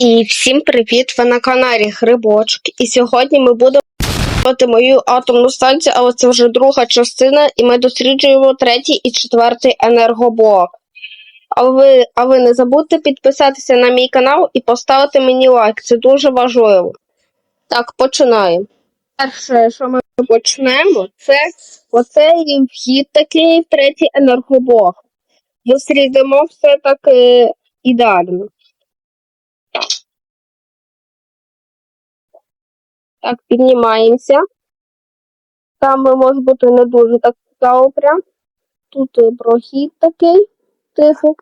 І всім привіт! Ви на каналі Грибочок. І сьогодні ми будемо робити мою атомну станцію, але це вже друга частина, і ми досліджуємо третій і четвертий енергоблок. А ви, а ви не забудьте підписатися на мій канал і поставити мені лайк. Це дуже важливо. Так, починаємо. Перше, що ми почнемо, це оцей вхід такий третій енергоблок. Дослідимо все так ідеально. Так, піднімаємося. Там може бути не дуже так цікаво прям. Тут е, прохід такий, тихо.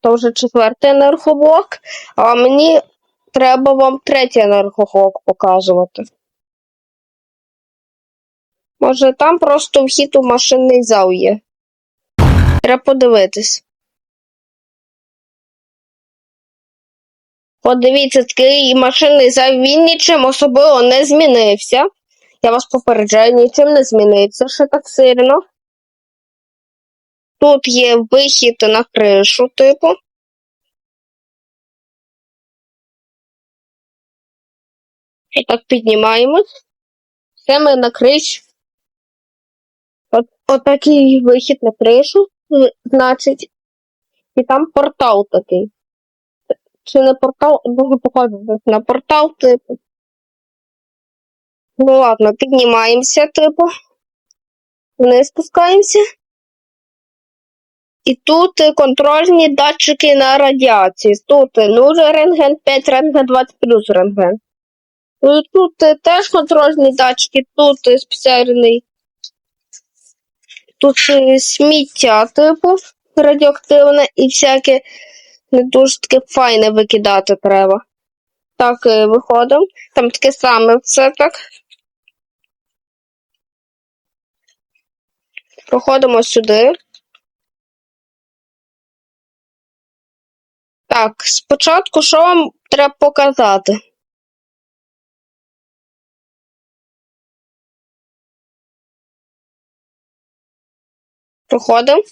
То вже четвертий енергоблок, а мені треба вам третій енергоблок показувати. Може там просто вхід у машинний зал є. Треба подивитись. Подивіться, такий машинний зал, він нічим особливо не змінився. Я вас попереджаю, нічим не зміниться ще так сильно. Тут є вихід на кришу, типу. І так піднімаємось. Все ми на криш. От, отакий вихід на кришу, значить. І там портал такий. Чи не портал, дуже похоже на портал, типу. Ну ладно, піднімаємося, типу. Вниз спускаємося. І тут е, контрольні датчики на радіації. Тут е, 0 рентген, 5 рентген, 20 плюс рентген. Ну, Тут е, теж контрольні датчики, тут спеціальний. Тут сміття, типу, радіоактивне і всяке не дуже таке файне викидати треба. Так, е, виходимо. Там таке саме все так. Проходимо сюди. Так, спочатку що вам треба показати? Проходимо.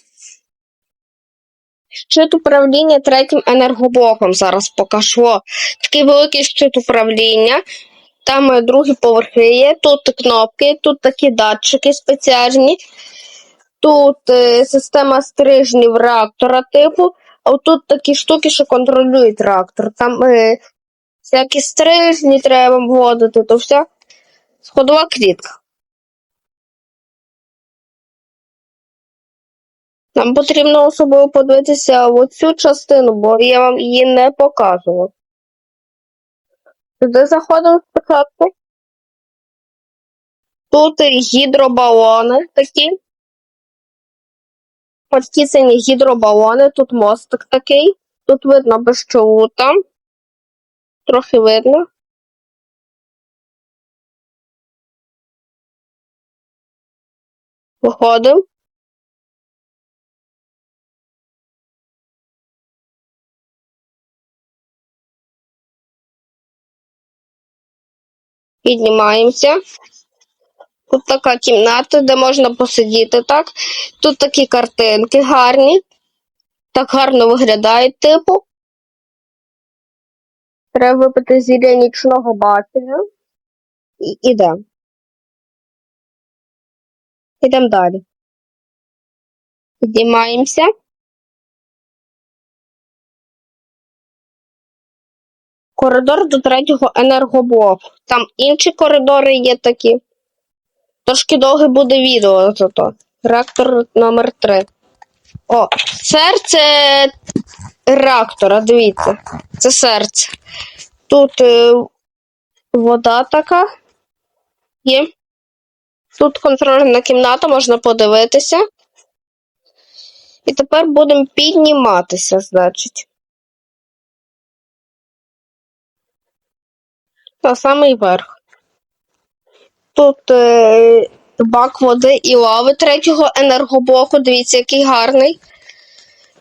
Щит управління третім енергоблоком зараз покажу. Такий великий щит управління. Там е, другі поверхи є, тут кнопки, тут такі датчики спеціальні. Тут е, система стрижнів реактора типу, а тут такі штуки, що контролюють реактор. Там е, всякі стрижні треба вводити, то все. Сходова клітка. Нам потрібно особливо подивитися в оцю частину, бо я вам її не показував. Сюди заходимо спочатку. Тут гідробалони такі. Сині гідробалони, тут мостик такий. Тут видно безчову там. Трохи видно. Виходимо. Піднімаємося. Тут така кімната, де можна посидіти так. Тут такі картинки гарні. Так гарно виглядають, типу. Треба випити зілля нічного бачення. І ідемо. Ідемо далі. Піднімаємося. Коридор до третього енергоблоку. Там інші коридори є такі. Трошки довге буде відео зато. Реактор номер 3. О, серце реактора, дивіться. Це серце. Тут е, вода така є. Тут контрольна кімната, можна подивитися. І тепер будемо підніматися, значить. На самий верх. Тут е, бак води і лави третього енергоблоку. Дивіться, який гарний.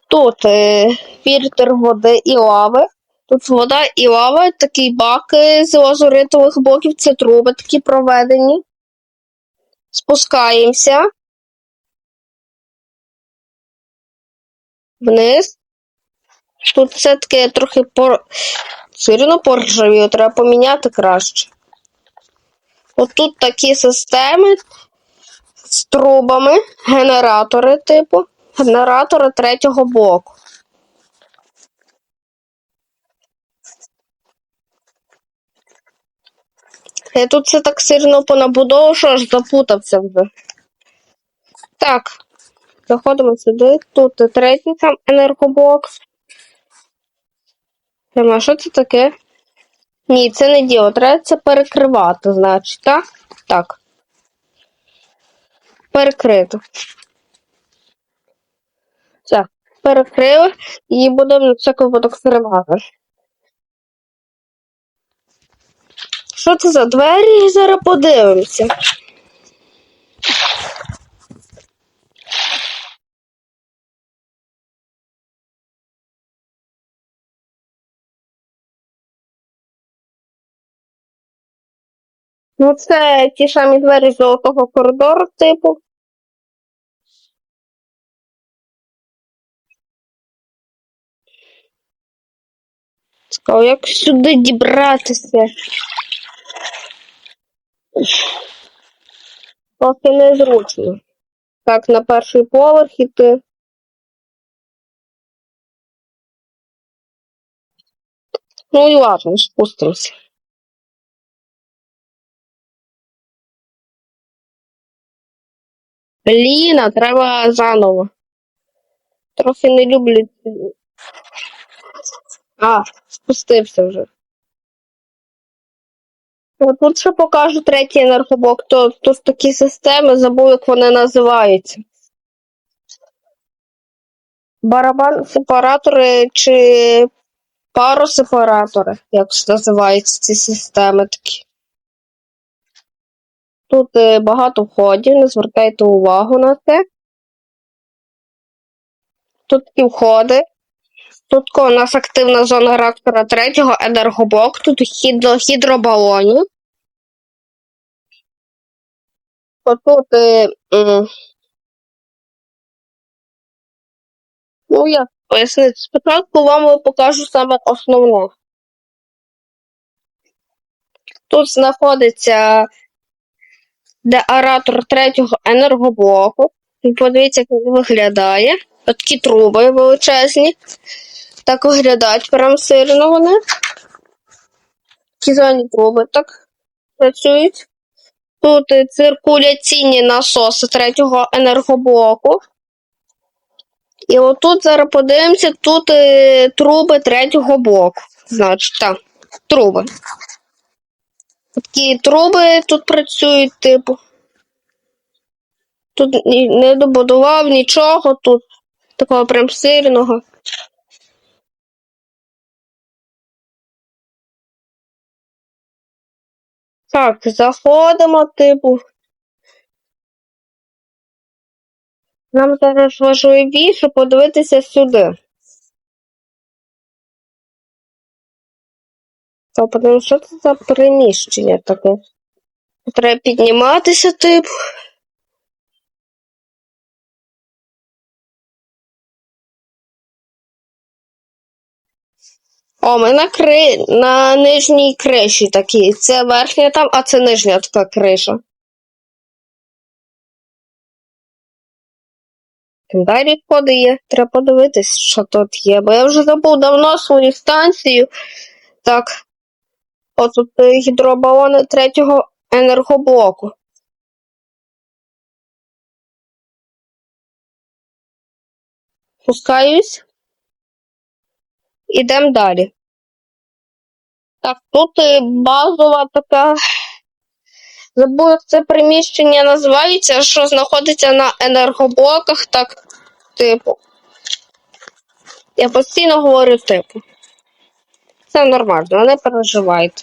Тут е, фільтр води і лави. Тут вода і лава, такий бак е, з лазуритових блоків, це труби такі проведені. Спускаємося. Вниз. Тут все-таки трохи пор... все одно поржавіло, треба поміняти краще. От тут такі системи з трубами, генератори, типу, генератори третього блоку. Я тут все так сильно понабудовував, що аж запутався вже. Так, заходимо сюди. Тут третій там енергоблок. Нема, що це таке? Ні, це не діло. Треба це перекривати, значить, так? Так. Перекрито. Все, перекрили і будемо на всякий випадок зривати. Що це за двері? Зараз подивимося. Ну, це ті самі двері золотого коридору, типу. Цікаво, як сюди дібратися? Поки незручно. Так, на перший поверх іти. Ну і ладно, спустимося. Блін, треба заново. Трохи не люблю. А, спустився вже. От Тут ще покажу третій енергоблок. То, тут такі системи, забув, як вони називаються. Барабан сепаратори чи паросепаратори, як називаються ці системи такі. Тут е, багато входів, не звертайте увагу на це. Тут такі входи. Тут у нас активна зона реактора третього енергоблок, тут хід до гідробалонів. Отут. Е, м, ну, як пояснити, спочатку вам покажу саме основне. Тут знаходиться деаратор третього енергоблоку. І Подивіться, як він виглядає. Такі труби величезні. Так виглядають прям сильно вони. Кізані труби так працюють. Тут циркуляційні насоси третього енергоблоку. І отут зараз подивимося, тут е, труби третього блоку. Значить, так, труби. Такі труби тут працюють, типу. Тут не добудував нічого, тут такого прям сильного. Так, заходимо, типу. Нам зараз важливіше подивитися сюди. Та що це за приміщення таке. Треба підніматися, типу. О, ми на кри... на нижній криші такі. Це верхня там, а це нижня така криша. Далі входи є. Треба подивитись, що тут є. Бо я вже забув давно свою станцію. Так. О, тут е, гідробалони третього енергоблоку. Пускаюсь. Ідемо далі. Так, тут е, базова така. Забув, як це приміщення називається, що знаходиться на енергоблоках, так, типу. Я постійно говорю типу. Це нормально, не переживайте.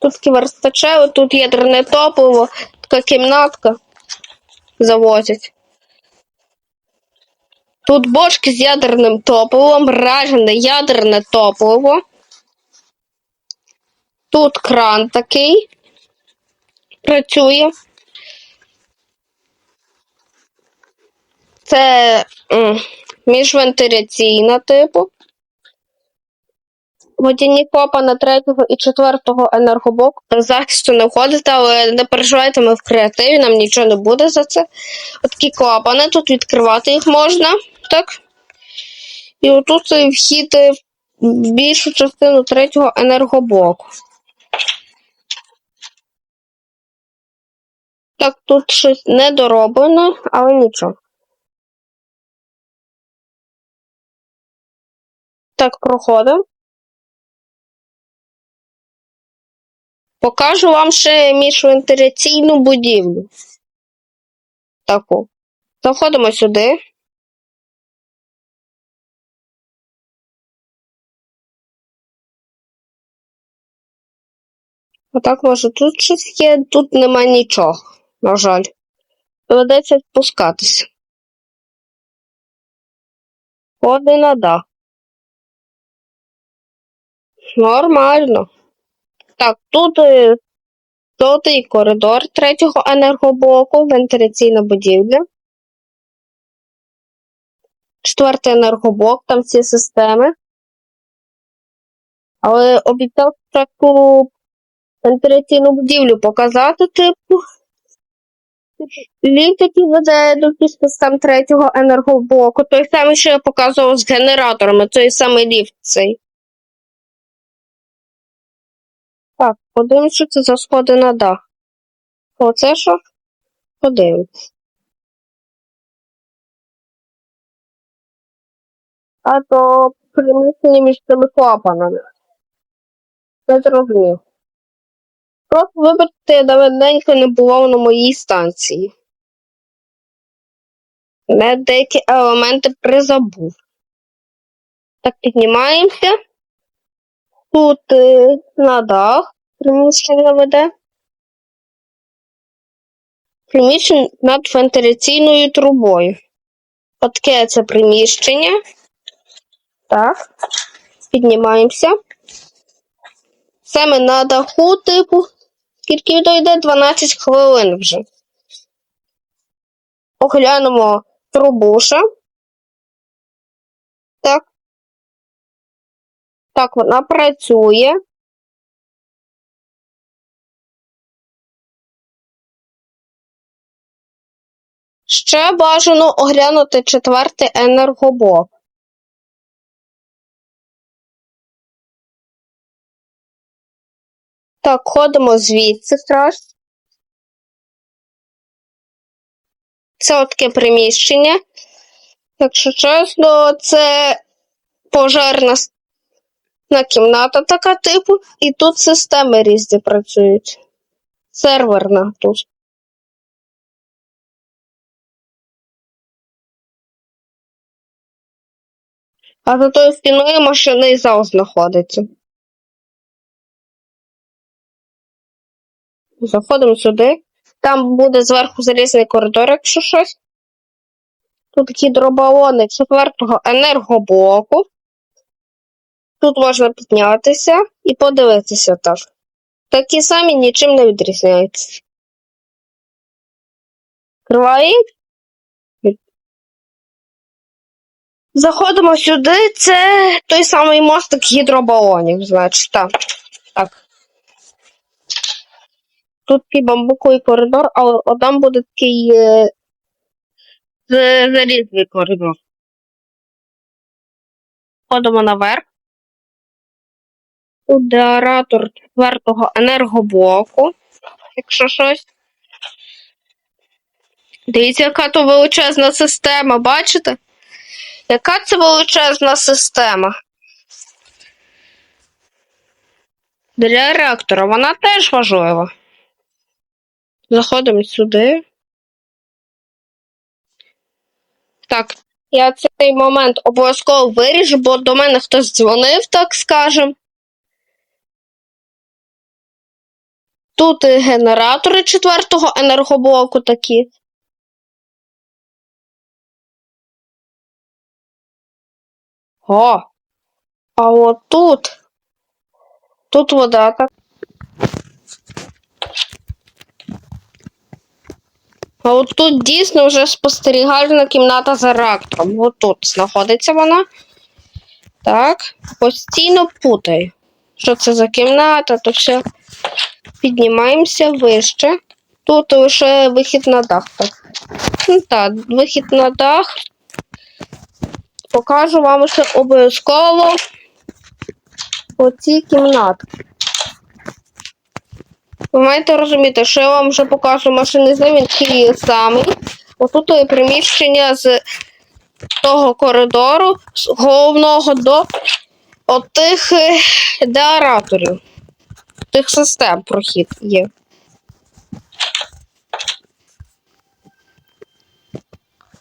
Тут такі верстачеви, тут ядерне топливо, така кімнатка завозять. Тут бочки з ядерним топливом, ражене ядерне топливо. Тут кран такий працює. Це міжвентиляційна типу. Водяні клапани третього і четвертого енергоблоку без захисту не входить, але не переживайте, ми в креативі, нам нічого не буде за це. Отакі клапани, тут відкривати їх можна, так? І отут вхід в більшу частину третього енергоблоку. Так, тут щось недороблено, але нічого. Так, проходимо. Покажу вам ще міжвентиляційну будівлю. Таку. Заходимо сюди. Отак може тут щось є, тут нема нічого, на жаль. Доведеться спускатися. Ходи на дах. Нормально. Так, тут е, жовтий коридор третього енергоблоку, вентиляційна будівля. Четвертий енергоблок, там всі системи. Але обіцяв таку вентиляційну будівлю показати, типу. Ліфт, який веде до всіх систем третього енергоблоку. Той самий, що я показував з генераторами, той самий ліфт цей. Так, подивимось, що це за сходи на дах. Оце що? Подивимось. А то приміщення між цими клапанами. Не зрозумів. Просто вибачте, я давненько не бував на моїй станції. Не деякі елементи призабув. Так, піднімаємося. Тут е, на дах приміщення веде. Приміщення над вентиляційною трубою. Отаке це приміщення. Так. Піднімаємося. Саме на даху, типу, скільки дойде 12 хвилин вже. Оглянемо трубуша. Так, вона працює. Ще бажано оглянути четвертий енергоблок. Так, ходимо звідси краще. Це таке приміщення. Якщо чесно, це пожежна с- на кімната така типу, і тут системи різні працюють. Серверна тут. А за тою стіною машинний зал знаходиться. Заходимо сюди. Там буде зверху залізний коридор, якщо щось. Тут гідробалони четвертого енергоблоку. Тут можна піднятися і подивитися так. Такі самі нічим не відрізняються. Відкриваємо. Заходимо сюди. Це той самий мостик гідробалонів, значить, так. Так. Тут такий бамбуковий коридор, але там буде такий е, залізний коридор. Ходимо наверх. Тут деаратор четвертого енергоблоку, якщо щось. Дивіться, яка то величезна система, бачите? Яка це величезна система? Для реактора вона теж важлива. Заходимо сюди. Так, я цей момент обов'язково виріжу, бо до мене хтось дзвонив, так скажем. Тут і генератори четвертого енергоблоку такі. О! А от тут. Тут вода так. А от тут дійсно вже спостерігальна кімната за реактором. От тут знаходиться вона. Так, постійно путаю. Що це за кімната, то все. Піднімаємося вище. Тут лише вихід на дах. Так, ну, так вихід на дах. Покажу вам ще обов'язково оці кімнати. Ви маєте розуміти, що я вам вже покажу машини з ним, він такий. Отут є приміщення з того коридору, з головного до отих е, деараторів. Тих систем прохід є.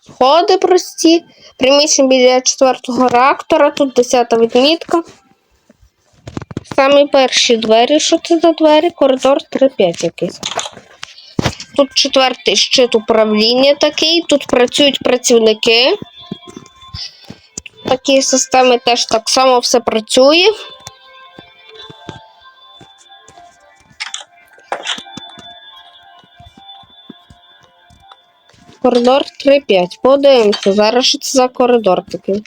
Сходи прості. Приміщення біля четвертого реактора, тут десята відмітка. Самі перші двері, що це за двері? Коридор 3-5 якийсь. Тут четвертий щит управління такий, тут працюють працівники. Такі системи теж так само все працює. Коридор 3-5. Подивимося, зараз що це за коридор такий.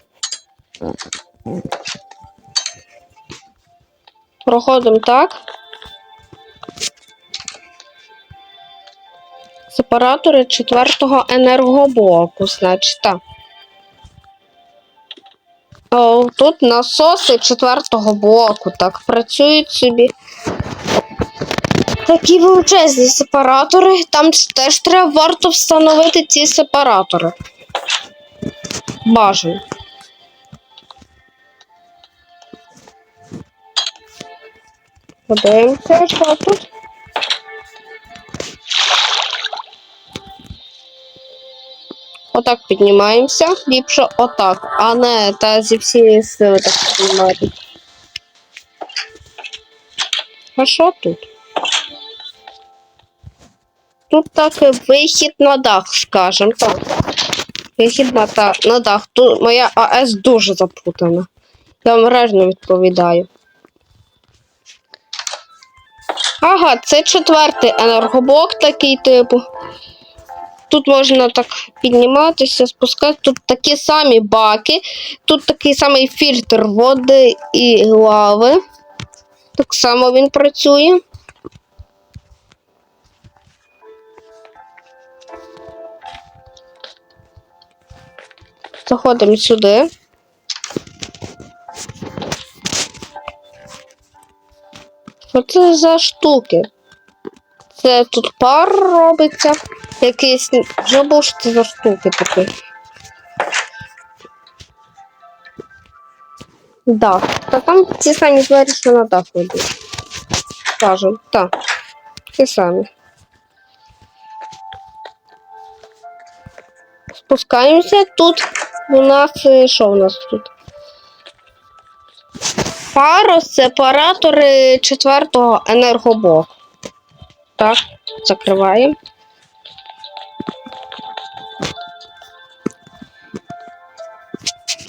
Проходимо так. Сепаратори четвертого енергоблоку, значить, так. О, тут насоси четвертого блоку так працюють собі. Такі величезні сепаратори. Там теж треба варто встановити ці сепаратори. Бажано. Подивимося, що тут. Отак піднімаємося. Ліпше отак, а не та зі всієї сили так піднімати. А що тут? Тут так вихід на дах, скажем так. Вихід на, та, на дах. Тут моя АЕС дуже запутана. Я вам реально відповідаю. Ага, це четвертий енергоблок такий типу. Тут можна так підніматися, спускатися. Тут такі самі баки, тут такий самий фільтр води і лави. Так само він працює. Заходимо сюди. Що це за штуки? Це тут пар робиться. Якийсь. Забув, що це за штуки такі. Дах. Та там ті самі двері, що на дах ведуть. Кажу, так. Ті самі. Спускаємося тут. У нас е, що у нас тут? Паросепаратори четвертого енергоблоку. Так, закриваємо.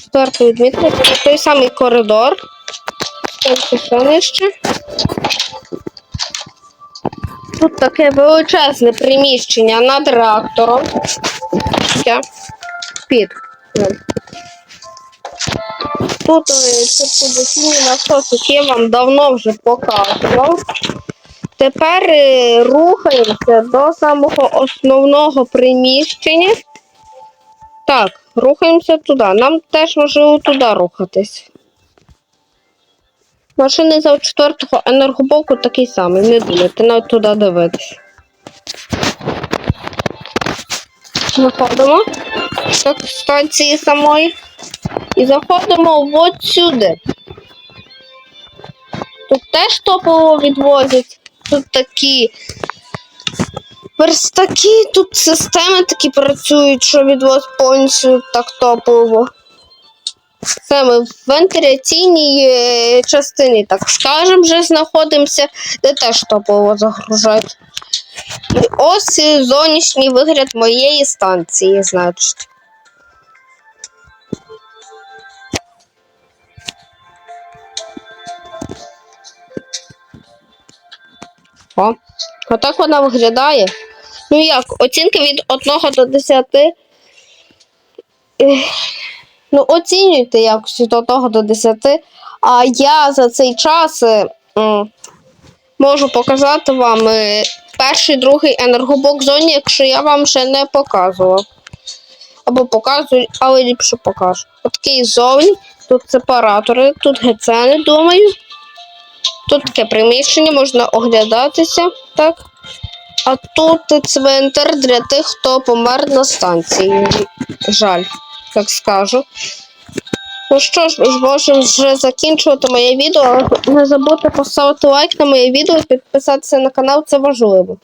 Четверту відмітку. Той самий коридор. Ще нижче. Тут таке величезне приміщення над реактором. Таке. Під. ним. Тут е, циркуляційний насос, який я вам давно вже показував. Тепер е, рухаємося до самого основного приміщення. Так, рухаємося туди. Нам теж можливо туди рухатись. Машини за четвертого енергоблоку такий самий. Не думайте, навіть туди дивитись. Виходимо до станції самої. І заходимо от сюди. Тут теж топово відвозять. Тут такі верстаки, тут системи такі працюють, що відвозять повністю так топово. Ми в вентиляційній е, частині, так скажемо, вже знаходимося, де теж топово загружають. Ось зовнішній вигляд моєї станції, значить. О, отак вона виглядає. Ну як, оцінки від 1 до 10. Ну, оцінюйте якось від 1 до 10. А я за цей час е, можу показати вам е, перший, другий енергоблок в зоні, якщо я вам ще не показував. Або показую, але ліпше покажу. Отакий зовні, тут сепаратори, тут гецени, думаю. Тут таке приміщення, можна оглядатися, так. А тут цвинтар для тих, хто помер на станції. Жаль, так скажу. Ну що ж, можемо вже закінчувати моє відео. Не забудьте поставити лайк на моє відео підписатися на канал, це важливо.